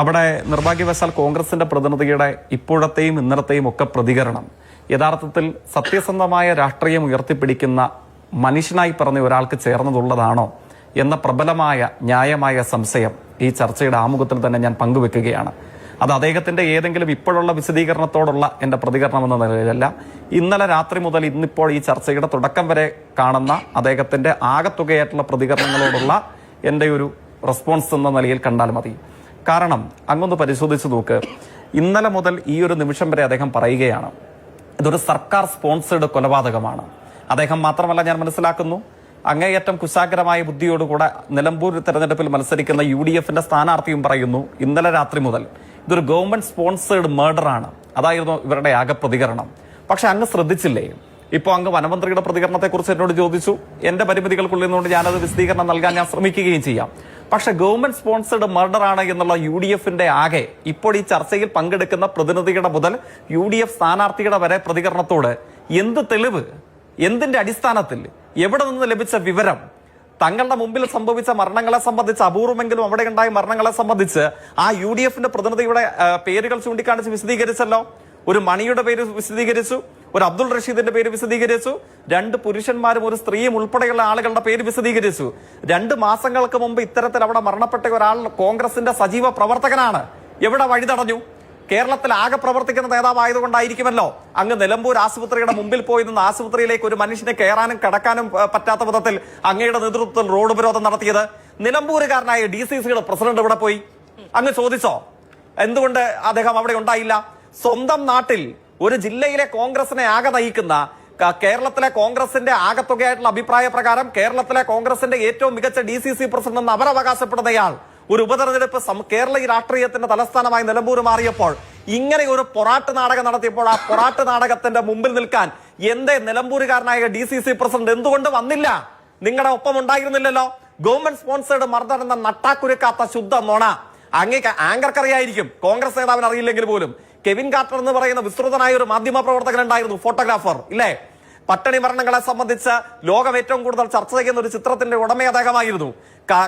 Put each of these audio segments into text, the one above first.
അവിടെ നിർഭാഗ്യവശാൽ കോൺഗ്രസിന്റെ പ്രതിനിധിയുടെ ഇപ്പോഴത്തെയും ഇന്നലത്തെയും ഒക്കെ പ്രതികരണം. യഥാർത്ഥത്തിൽ സത്യസന്ധമായ രാഷ്ട്രീയം ഉയർത്തിപ്പിടിക്കുന്ന മനുഷ്യനായി പറഞ്ഞ ഒരാൾക്ക് ചേർന്നതുള്ളതാണോ എന്ന പ്രബലമായ ന്യായമായ സംശയം ഈ ചർച്ചയുടെ ആമുഖത്തിൽ തന്നെ ഞാൻ പങ്കുവെക്കുകയാണ്. അത് അദ്ദേഹത്തിന്റെ ഏതെങ്കിലും ഇപ്പോഴുള്ള വിശദീകരണത്തോടുള്ള എന്റെ പ്രതികരണം എന്ന നിലയിലല്ല. ഇന്നലെ രാത്രി മുതൽ ഇന്നിപ്പോൾ ഈ ചർച്ചയുടെ തുടക്കം വരെ കാണുന്ന അദ്ദേഹത്തിന്റെ ആകത്തുകയായിട്ടുള്ള പ്രതികരണങ്ങളോടുള്ള എന്റെ ഒരു റെസ്പോൺസ് എന്ന നിലയിൽ കണ്ടാൽ മതി. കാരണം അങ്ങൊന്ന് പരിശോധിച്ച് നോക്ക്. ഇന്നലെ മുതൽ ഈ ഒരു നിമിഷം വരെ അദ്ദേഹം പറയുകയാണ്. ഇതൊരു സർക്കാർ സ്പോൺസേഡ് കൊലപാതകമാണ്. അദ്ദേഹം മാത്രമല്ല ഞാൻ മനസ്സിലാക്കുന്നു. അങ്ങേയറ്റം കുശാഗ്രമായ ബുദ്ധിയോടുകൂടെ നിലമ്പൂർ തെരഞ്ഞെടുപ്പിൽ മത്സരിക്കുന്ന യു ഡി എഫിന്റെ സ്ഥാനാർത്ഥിയും പറയുന്നു ഇന്നലെ രാത്രി മുതൽ ഇതൊരു ഗവൺമെന്റ് സ്പോൺസേഡ് ആണ്. അതായിരുന്നു ഇവരുടെ ആകെ പ്രതികരണം. പക്ഷെ അങ്ങ് ശ്രദ്ധിച്ചില്ലേ? ഇപ്പോൾ അങ്ങ് വനമന്ത്രിയുടെ പ്രതികരണത്തെ കുറിച്ച് എന്നോട് ചോദിച്ചു. എന്റെ പരിമിതികൾക്കുള്ളിൽ നിന്നുകൊണ്ട് ഞാനത് വിശദീകരണം നൽകാൻ ഞാൻ ശ്രമിക്കുകയും ചെയ്യാം. പക്ഷെ ഗവൺമെന്റ് സ്പോൺസേഡ് മർഡർ ആണ് എന്നുള്ള യു ഡി എഫിന്റെ ആകെ. ഇപ്പോൾ ഈ ചർച്ചയിൽ പങ്കെടുക്കുന്ന പ്രതിനിധിയുടെ മുതൽ യു ഡി എഫ് സ്ഥാനാർത്ഥിയുടെ വരെ പ്രതികരണത്തോട് എന്ത് തെളിവ്? എന്തിന്റെ അടിസ്ഥാനത്തിൽ? എവിടെ നിന്ന് ലഭിച്ച വിവരം? തങ്ങളുടെ മുമ്പിൽ സംഭവിച്ച മരണങ്ങളെ സംബന്ധിച്ച് അപൂർവമെങ്കിലും അവിടെ ഉണ്ടായ മരണങ്ങളെ സംബന്ധിച്ച് ആ യു ഡി എഫിന്റെ പ്രതിനിധിയുടെ പേരുകൾ ചൂണ്ടിക്കാണിച്ച് വിശദീകരിച്ചല്ലോ. ഒരു മണിയുടെ പേര് വിശദീകരിച്ചു. ഒരു അബ്ദുൾ റഷീദിന്റെ പേര് വിശദീകരിച്ചു. രണ്ട് പുരുഷന്മാരും ഒരു സ്ത്രീയും ഉൾപ്പെടെയുള്ള ആളുകളുടെ പേര് വിശദീകരിച്ചു. രണ്ട് മാസങ്ങൾക്ക് മുമ്പ് ഇത്തരത്തിൽ അവിടെ മരണപ്പെട്ട ഒരാൾ കോൺഗ്രസിന്റെ സജീവ പ്രവർത്തകനാണ്. എവിടെ വഴി തടഞ്ഞു കേരളത്തിൽ ആകെ പ്രവർത്തിക്കുന്ന നേതാവായതുകൊണ്ടായിരിക്കുമല്ലോ. അങ്ങ് നിലമ്പൂർ ആശുപത്രിയുടെ മുമ്പിൽ പോയി നിന്ന് ആശുപത്രിയിലേക്ക് ഒരു മനുഷ്യനെ കയറാനും കടക്കാനും പറ്റാത്ത വിധത്തിൽ അങ്ങയുടെ നേതൃത്വത്തിൽ റോഡ് ഉപരോധം നടത്തിയത് നിലമ്പൂരുകാരനായ ഡി സി സിയുടെ പ്രസിഡന്റ് ഇവിടെ പോയി. അങ്ങ് ചോദിച്ചോ? എന്തുകൊണ്ട് അദ്ദേഹം അവിടെ ഉണ്ടായില്ല? സ്വന്തം നാട്ടിൽ ഒരു ജില്ലയിലെ കോൺഗ്രസിനെ ആകെ നയിക്കുന്ന കേരളത്തിലെ കോൺഗ്രസിന്റെ ആകത്തുകയായിട്ടുള്ള അഭിപ്രായ പ്രകാരം കേരളത്തിലെ കോൺഗ്രസിന്റെ ഏറ്റവും മികച്ച ഡി സി സി പ്രസിഡന്റ് എന്ന് അവരവകാശപ്പെടുന്നയാൾ ഒരു ഉപതെരഞ്ഞെടുപ്പ് കേരള രാഷ്ട്രീയത്തിന്റെ തലസ്ഥാനമായി നിലമ്പൂർ മാറിയപ്പോൾ ഇങ്ങനെ ഒരു പൊറാട്ട് നാടകം നടത്തിയപ്പോൾ ആ പൊറാട്ട് നാടകത്തിന്റെ മുമ്പിൽ നിൽക്കാൻ എന്തേ നിലമ്പൂരുകാരനായ ഡി സി സി പ്രസിഡന്റ് എന്തുകൊണ്ട് വന്നില്ല? നിങ്ങളുടെ ഒപ്പം ഉണ്ടായിരുന്നില്ലല്ലോ. ഗവൺമെന്റ് സ്പോൺസേഡ് മർദ്ദൻ എന്ന നട്ടാക്കുരുക്കാത്ത ശുദ്ധ നോണ അങ്ങേക്ക് ആങ്കർക്കറിയായിരിക്കും. കോൺഗ്രസ് നേതാവിന് അറിയില്ലെങ്കിൽ പോലും. കെവിൻ കാർട്ടർ എന്ന് പറയുന്ന വിസ്തൃതനായ ഒരു മാധ്യമ പ്രവർത്തകൻ ഉണ്ടായിരുന്നു ഫോട്ടോഗ്രാഫർ ഇല്ലേ? പട്ടണി മരണങ്ങളെ സംബന്ധിച്ച് ലോകം ഏറ്റവും കൂടുതൽ ചർച്ച ചെയ്യുന്ന ഒരു ചിത്രത്തിന്റെ ഉടമ അദ്ദേഹമായിരുന്നു.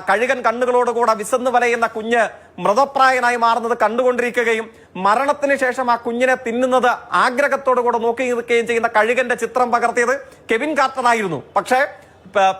കഴുകൻ കണ്ണുകളോടുകൂടെ വിശന്ന് വലയുന്ന കുഞ്ഞ് മൃതപ്രായനായി മാറുന്നത് കണ്ടുകൊണ്ടിരിക്കുകയും മരണത്തിന് ശേഷം ആ കുഞ്ഞിനെ തിന്നുന്നത് ആഗ്രഹത്തോടുകൂടെ നോക്കി നിൽക്കുകയും ചെയ്യുന്ന കഴുകന്റെ ചിത്രം പകർത്തിയത് കെവിൻ കാർട്ടർ ആയിരുന്നു. പക്ഷേ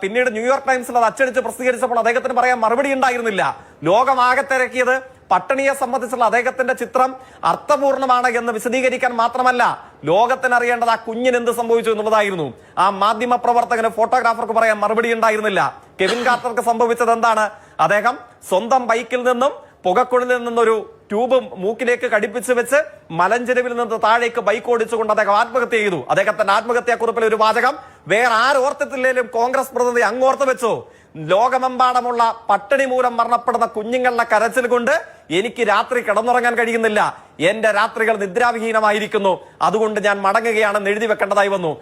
പിന്നീട് ന്യൂയോർക്ക് ടൈംസിൽ അത് അച്ചടിച്ച് പ്രസിദ്ധീകരിച്ചപ്പോൾ അദ്ദേഹത്തിന് പറയാൻ മറുപടി ഉണ്ടായിരുന്നില്ല. ലോകമാകെ തിരക്കിയത് പട്ടിണിയെ സംബന്ധിച്ചുള്ള അദ്ദേഹത്തിന്റെ ചിത്രം അർത്ഥപൂർണമാണ് എന്ന് വിശദീകരിക്കാൻ മാത്രമല്ല ലോകത്തിന് അറിയേണ്ടത് ആ കുഞ്ഞിന് എന്ത് സംഭവിച്ചു എന്നുള്ളതായിരുന്നു. ആ മാധ്യമ പ്രവർത്തകന് ഫോട്ടോഗ്രാഫർക്ക് പറയാൻ മറുപടി ഉണ്ടായിരുന്നില്ല. കെവിൻ കാർട്ടർക്ക് സംഭവിച്ചത് എന്താണ്? അദ്ദേഹം സ്വന്തം ബൈക്കിൽ നിന്നും പുകക്കുഴലിൽ നിന്നൊരു ട്യൂബ് മൂക്കിലേക്ക് കടിപ്പിച്ച് വെച്ച് മലഞ്ചെരുവിൽ നിന്ന് താഴേക്ക് ബൈക്ക് ഓടിച്ചുകൊണ്ട് അദ്ദേഹം ആത്മഹത്യ ചെയ്തു. അദ്ദേഹത്തിന്റെ ആത്മഹത്യാ കുറിപ്പിൽ ഒരു വാചകം വേറെ ആരോർത്തിട്ടില്ലേലും കോൺഗ്രസ് പ്രതിനിധി അങ്ങോർത്ത് വെച്ചോ. ലോകമെമ്പാടമുള്ള പട്ടിണി മൂലം മരണപ്പെടുന്ന കുഞ്ഞുങ്ങളുടെ കരച്ചിൽ കൊണ്ട് എനിക്ക് രാത്രി കിടന്നുറങ്ങാൻ കഴിയുന്നില്ല. എന്റെ രാത്രികൾ നിദ്രാവിഹീനമായിരിക്കുന്നു. അതുകൊണ്ട് ഞാൻ മടങ്ങുകയാണെന്ന് എഴുതി വെക്കേണ്ടതായി വന്നു.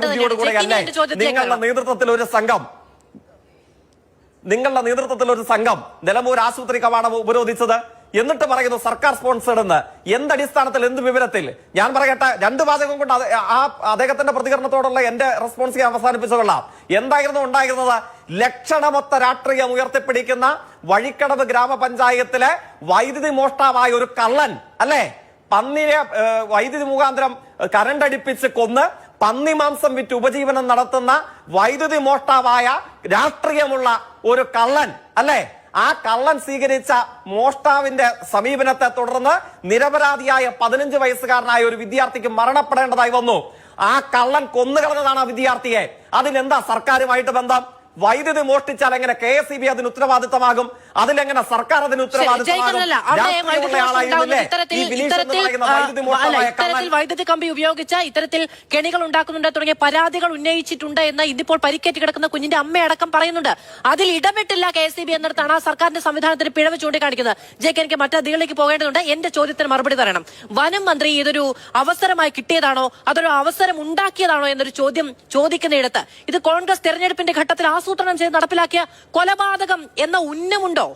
ബുദ്ധിയോടുകൂടെ. അല്ലേ? നിങ്ങളുടെ നേതൃത്വത്തിൽ ഒരു സംഘം. നിങ്ങളുടെ നേതൃത്വത്തിൽ ഒരു സംഘം. നിലമ്പൂർ ആശുപത്രി കവാടം ഉപരോധിച്ചത് എന്നിട്ട് പറയുന്നു സർക്കാർ സ്പോൺസേഡ് എന്ന്. അടിസ്ഥാനത്തിൽ എന്ത് വിവരത്തിൽ? ഞാൻ പറയട്ടെ രണ്ട് വാചകം കൊണ്ട് ആ അദ്ദേഹത്തിന്റെ പ്രതികരണത്തോടുള്ള എന്റെ റെസ്പോൺസ് ഞാൻ അവസാനിപ്പിച്ചുകൊള്ളാം എന്തായിരുന്നു ഉണ്ടായിരുന്നത്? ലക്ഷണമൊത്ത രാഷ്ട്രീയം ഉയർത്തിപ്പിടിക്കുന്ന വഴിക്കടവ് ഗ്രാമപഞ്ചായത്തിലെ വൈദ്യുതി മോഷ്ടാവായ ഒരു കള്ളൻ അല്ലേ? പന്നിനെ വൈദ്യുതി മുഖാന്തരം കരണ്ട് അടിപ്പിച്ച് കൊന്ന് പന്നി മാംസം വിറ്റ് ഉപജീവനം നടത്തുന്ന വൈദ്യുതി മോഷ്ടാവായ രാഷ്ട്രീയമുള്ള ഒരു കള്ളൻ അല്ലേ? ആ കള്ളൻ സ്വീകരിച്ച മോഷ്ടാവിന്റെ സമീപനത്തെ തുടർന്ന് നിരപരാധിയായ പതിനഞ്ച് വയസ്സുകാരനായ ഒരു വിദ്യാർത്ഥിക്ക് മരണപ്പെടേണ്ടതായി വന്നു. ആ കള്ളൻ കൊന്നുകളഞ്ഞതാണ് ആ വിദ്യാർത്ഥിയെ. അതിനെന്താ സർക്കാരുമായിട്ട് ബന്ധം? വൈദ്യുതി മോഷ്ടിച്ചാൽ എങ്ങനെ കെ എസ് ഇ ബി അതിന് ഉത്തരവാദിത്തമാകും? അതിലെങ്ങനെ സർക്കാർ അതിന് ഉത്തരവാദിത്തമാകും? വൈദ്യുതി ആ, കമ്പി ഉപയോഗിച്ച ഇത്തരത്തിൽ കെണികൾ ഉണ്ടാക്കുന്നുണ്ട് തുടങ്ങിയ പരാതികൾ ഉന്നയിച്ചിട്ടുണ്ട് എന്ന് ഇതിപ്പോൾ പരിക്കേറ്റ് കിടക്കുന്ന കുഞ്ഞിന്റെ അമ്മയടക്കം പറയുന്നുണ്ട്. അതിൽ ഇടപെട്ടില്ല കെ എസ് ഇ ബി എന്നിടത്താണ് ആ സർക്കാരിന്റെ സംവിധാനത്തിന് പിഴവ് ചൂണ്ടിക്കാണിക്കുന്നത്. ജെക്ക് എനിക്ക് മറ്റധികളിലേക്ക് പോകേണ്ടതുണ്ട്. എന്റെ ചോദ്യത്തിന് മറുപടി തരണം. വനം മന്ത്രി ഇതൊരു അവസരമായി കിട്ടിയതാണോ? അതൊരു അവസരം ഉണ്ടാക്കിയതാണോ എന്നൊരു ചോദ്യം ചോദിക്കുന്നിടത്ത് ഇത് കോൺഗ്രസ് തെരഞ്ഞെടുപ്പിന്റെ ഘട്ടത്തിൽ ആസൂത്രണം ചെയ്ത് നടപ്പിലാക്കിയ കൊലപാതകം എന്ന ഉന്നമുണ്ടോ?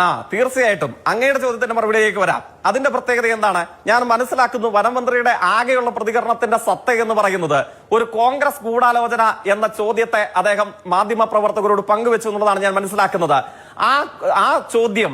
ആ തീർച്ചയായിട്ടും. അങ്ങയുടെ ചോദ്യത്തിന്റെ മറുപടിയിലേക്ക് വരാം. അതിന്റെ പ്രത്യേകത എന്താണ്? ഞാൻ മനസ്സിലാക്കുന്നു വനമന്ത്രിയുടെ ആകെയുള്ള പ്രതികരണത്തിന്റെ സത്ത എന്ന് പറയുന്നത് ഒരു കോൺഗ്രസ് ഗൂഢാലോചന എന്ന ചോദ്യത്തെ അദ്ദേഹം മാധ്യമ പ്രവർത്തകരോട് പങ്കുവെച്ചു എന്നുള്ളതാണ് ഞാൻ മനസ്സിലാക്കുന്നത്. ആ ആ ചോദ്യം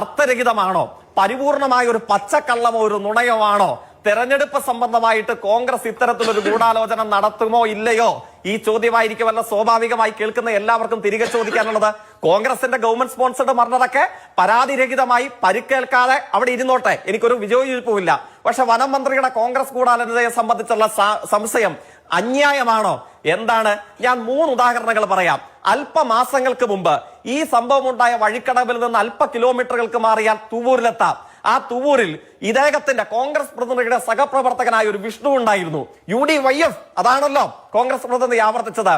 അർത്ഥരഹിതമാണോ? പരിപൂർണമായ ഒരു പച്ചക്കള്ളമോ ഒരു നുണയമാണോ തെരഞ്ഞെടുപ്പ് സംബന്ധമായിട്ട് കോൺഗ്രസ് ഇത്തരത്തിലൊരു ഗൂഢാലോചന നടത്തുമോ ഇല്ലയോ? ഈ ചോദ്യമായിരിക്കുമല്ല സ്വാഭാവികമായി കേൾക്കുന്ന എല്ലാവർക്കും തിരികെ ചോദിക്കാനുള്ളത്. കോൺഗ്രസിന്റെ ഗവൺമെന്റ് സ്പോൺസർഡ് മരണതൊക്കെ പരാതിരഹിതമായി പരിക്കേൽക്കാതെ അവിടെ ഇരുന്നോട്ടെ. എനിക്കൊരു വിജയോജിപ്പുമില്ല. പക്ഷെ വനം മന്ത്രിയുടെ കോൺഗ്രസ് ഗൂഢാലോചനയെ സംബന്ധിച്ചുള്ള സംശയം അന്യായമാണോ? എന്താണ്? ഞാൻ മൂന്ന് ഉദാഹരണങ്ങൾ പറയാം. അല്പമാസങ്ങൾക്ക് മുമ്പ് ഈ സംഭവം ഉണ്ടായ വഴിക്കടവിൽ നിന്ന് അല്പ കിലോമീറ്ററുകൾക്ക് മാറിയാൽ തുവൂരിലെത്താം. ആ തുവൂരിൽ ഇദ്ദേഹത്തിന്റെ കോൺഗ്രസ് പ്രതിനിധിയുടെ സഹപ്രവർത്തകനായ ഒരു വിഷ്ണു ഉണ്ടായിരുന്നു. യു ഡി വൈ എഫ് അതാണല്ലോ കോൺഗ്രസ് പ്രതിനിധി ആവർത്തിച്ചത്.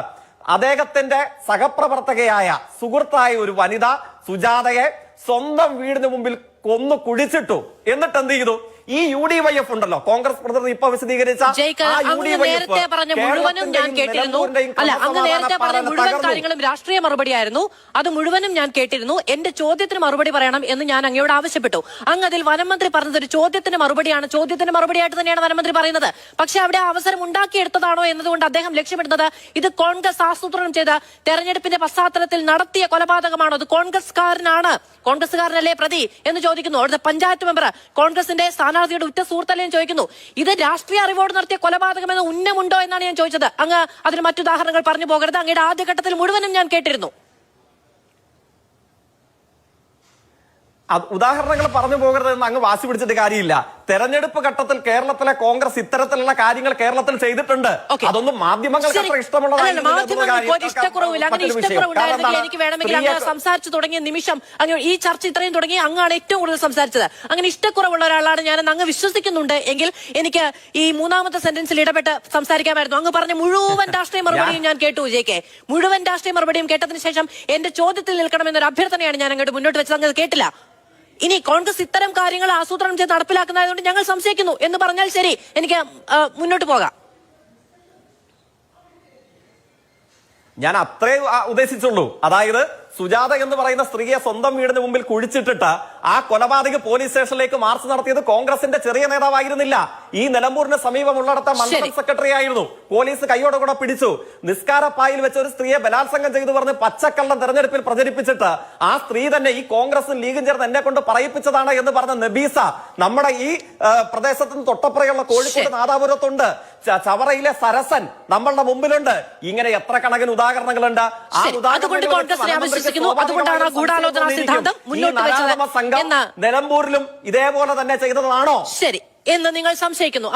അദ്ദേഹത്തിന്റെ സഹപ്രവർത്തകയായ സുഹൃത്തായ ഒരു വനിത സുജാതയെ സ്വന്തം വീടിന് മുമ്പിൽ കൊന്നു കുഴിച്ചിട്ടു. എന്നിട്ട് എന്ത് ചെയ്തു? ഈ യു ഡി വൈ എഫ് ഉണ്ടല്ലോ. കോൺഗ്രസ് പ്രതിനിധി ഇപ്പൊ വിശദീകരിച്ച നേരത്തെ പറഞ്ഞ മുഴുവനും ഞാൻ കേട്ടിരുന്നു. അല്ല അങ്ങ് നേരത്തെ പറഞ്ഞ മുഴുവൻ. കാര്യങ്ങളും രാഷ്ട്രീയ മറുപടിയായിരുന്നു. അത് മുഴുവനും ഞാൻ കേട്ടിരുന്നു. എന്റെ ചോദ്യത്തിന് മറുപടി പറയണം എന്ന് ഞാൻ അങ്ങയോട് ആവശ്യപ്പെട്ടു. അങ്ങ് അതിൽ വനമന്ത്രി പറഞ്ഞത് ഒരു ചോദ്യത്തിന് മറുപടിയാണ്. ചോദ്യത്തിന് മറുപടിയായിട്ട് തന്നെയാണ് വനമന്ത്രി പറയുന്നത്. പക്ഷെ അവിടെ അവസരം ഉണ്ടാക്കിയെടുത്തതാണോ എന്നതുകൊണ്ട് അദ്ദേഹം ലക്ഷ്യമിടുന്നത് ഇത് കോൺഗ്രസ് ആസൂത്രണം ചെയ്ത തെരഞ്ഞെടുപ്പിന്റെ പശ്ചാത്തലത്തിൽ നടത്തിയ കൊലപാതകമാണോ? അത് കോൺഗ്രസ്കാരനാണ് കോൺഗ്രസ്സുകാരനല്ലേ പ്രതി എന്ന് ചോദിക്കുന്നു. അവിടുത്തെ പഞ്ചായത്ത് മെമ്പർ കോൺഗ്രസിന്റെ സ്ഥാനാർത്ഥിയുടെ ഉറ്റ ഞാൻ ചോദിക്കുന്നു. ഇത് രാഷ്ട്രീയ അറിവോട് നടത്തിയ കൊലപാതകം എന്ന ഉന്നമുണ്ടോ എന്നാണ് ഞാൻ ചോദിച്ചത്. അങ്ങ് അതിന് മറ്റുദാഹരണങ്ങൾ പറഞ്ഞു പോകരുത്. അങ്ങയുടെ ആദ്യഘട്ടത്തിൽ മുഴുവനും ഞാൻ കേട്ടിരുന്നു. ഉദാഹരണങ്ങൾ പറഞ്ഞു പോകരുത് എന്ന് അങ്ങ് വാശി പിടിച്ചിട്ട് കാര്യമില്ല. തെരഞ്ഞെടുപ്പ് ഘട്ടത്തിൽ കേരളത്തിലെ കോൺഗ്രസ് ഇത്തരത്തിലുള്ള കാര്യങ്ങൾ കേരളത്തിൽ ചെയ്തിട്ടുണ്ട്. അതൊന്നും മാധ്യമങ്ങൾക്ക്. അത്ര സംസാരിച്ചു തുടങ്ങിയ നിമിഷം അങ്ങ് ഈ ചർച്ച ഇത്രയും തുടങ്ങി അങ്ങാണ് ഏറ്റവും കൂടുതൽ സംസാരിച്ചത്. അങ്ങനെ ഇഷ്ടക്കുറവുള്ള ഒരാളാണ് ഞാൻ അങ്ങ് വിശ്വസിക്കുന്നുണ്ട് എങ്കിൽ എനിക്ക് ഈ മൂന്നാമത്തെ സെന്റൻസിൽ ഇടപെട്ട് സംസാരിക്കാമായിരുന്നു. അങ്ങ് പറഞ്ഞ മുഴുവൻ രാഷ്ട്രീയ മറുപടിയും ഞാൻ കേട്ടു വിജയ്ക്ക്. മുഴുവൻ രാഷ്ട്രീയ മറുപടിയും കേട്ടതിന് ശേഷം എന്റെ ചോദ്യത്തിൽ നിൽക്കണമെന്നൊരു അഭ്യർത്ഥനയാണ് ഞാൻ അങ്ങോട്ട് മുന്നോട്ട് വെച്ചത്. അങ്ങ് കേട്ടില്ല. ഇനി കോൺഗ്രസ് ഇത്തരം കാര്യങ്ങൾ ആസൂത്രണം ചെയ്ത് നടപ്പിലാക്കുന്നതായതുകൊണ്ട് ഞങ്ങൾ സംശയിക്കുന്നു എന്ന് പറഞ്ഞാൽ ശരി. എനിക്ക് മുന്നോട്ട് പോകാം. ഞാൻ അത്രേ ഉദ്ദേശിച്ചുള്ളൂ. അതായത് സുജാത എന്ന് പറയുന്ന സ്ത്രീയെ സ്വന്തം വീടിന് മുമ്പിൽ കുഴിച്ചിട്ടിട്ട് ആ കൊലപാതക പോലീസ് സ്റ്റേഷനിലേക്ക് മാർച്ച് നടത്തിയത് കോൺഗ്രസിന്റെ ചെറിയ നേതാവായിരുന്നില്ല. ഈ നിലമ്പൂരിന് സമീപമുള്ളിടത്തെ മണ്ഡലം സെക്രട്ടറി ആയിരുന്നു പോലീസ് കൈയോടെ കൂടെ പിടിച്ചു. നിസ്കാരപ്പായിൽ വെച്ച് ഒരു സ്ത്രീയെ ബലാത്സംഗം ചെയ്തു പറഞ്ഞ് പച്ചക്കള്ളം തെരഞ്ഞെടുപ്പിൽ പ്രചരിപ്പിച്ചിട്ട് ആ സ്ത്രീ തന്നെ ഈ കോൺഗ്രസും ലീഗും ചേർന്ന് എന്നെ കൊണ്ട് പറയിപ്പിച്ചതാണ് എന്ന് പറഞ്ഞ നബീസ നമ്മുടെ ഈ പ്രദേശത്തിന് പ്രദേശത്ത് തൊട്ടപ്പുറയുള്ള കോഴിക്കോട് നാദാപുരത്തുണ്ട്. ചവറയിലെ സരസൻ നമ്മളുടെ മുമ്പിലുണ്ട്. ഇങ്ങനെ എത്ര കണക്കിന് ഉദാഹരണങ്ങളുണ്ട്? ആ. അതുകൊണ്ട് കോൺഗ്രസിനെ അതുകൊണ്ടാണ് ഗൂഢാലോചനാ സിദ്ധാന്തം മുന്നോട്ട് വെച്ചത് സംഘം നിലമ്പൂരിലും ഇതേപോലെ തന്നെ ചെയ്തതാണോ? ശരി എന്ന് നിങ്ങൾ സംശയിക്കുന്നു.